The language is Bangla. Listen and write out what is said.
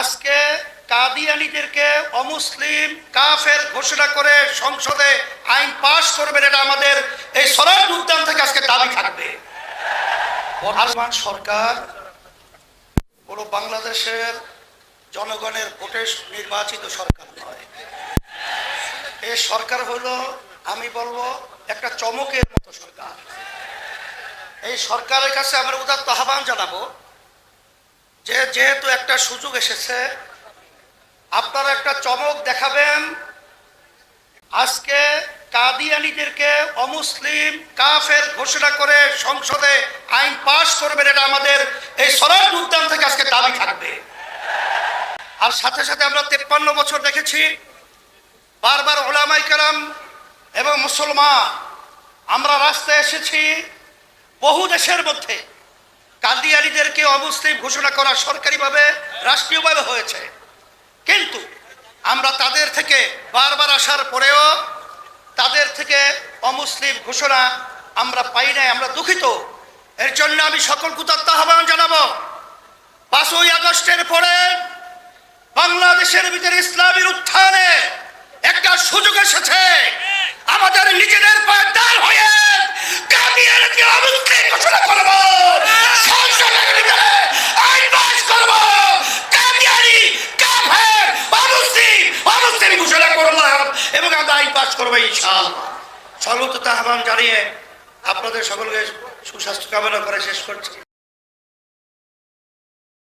আজকে কাদিয়ানিদেরকে অমুসলিম কাফের ঘোষণা করে সংসদে আইন পাশ করবেন, এটা আমাদের এই সরার উদ্যান থেকে আজকে দাবি থাকবে। বর্তমান সরকার পুরো বাংলাদেশের জনগণের ভোটে নির্বাচিত সরকার নয়। এই সরকার হলো, আমি বলব, একটা চমকের মতো সরকার। এই সরকারের কাছে আমরা উদাত্ত আহ্বান জানাব যে যেহেতু একটা সুযোগ এসেছে, আপনারা একটা চমক দেখাবেন। আজকে কাদিয়ানিদেরকে অমুসলিম কাফের ঘোষণা করে সংসদে আইন পাশ করবেন, এটা আমাদের এই সরার উদ্যান থেকে আজকে দাবি থাকবে। আর সাথে সাথে আমরা তেপ্পান্ন বছর দেখেছি, বারবার ওলামাই কালাম এবং মুসলমান, আমরা রাস্তায় এসেছি বহু দেশের মধ্যে। কাদিয়ানিদেরকে অমুসলিম ঘোষণা করা সরকারিভাবে, রাষ্ট্রীয়ভাবে হয়েছে। কিন্তু আমরা তাদের থেকে বারবার আসার পরেও তাদের থেকে অমুসলিম ঘোষণা আমরা পাই নাই, আমরা দুঃখিত। এর জন্য আমি সকল কুতাত্ম আহ্বান জানাব। পাঁচই আগস্টের পরে বাংলাদেশের ভিতরে ইসলামের উত্থানে একটা সুযোগ এসেছে আমাদের নিজেদের পায়ে দাঁড় হয়ে কাদিয়ানিকে অমুসলিম ঘোষণা করব সংসদের ভিতরে আইন পাস করব কাদিয়ানি কাফের অমুসলিম অমুসলিম ঘোষণা করলাম এবং আমরা আইন পাশ করব ইনশাল সর্বত আহ্বান জানিয়ে আপনাদের সকলকে সুস্বাস্থ্য কামনা করে শেষ করছি।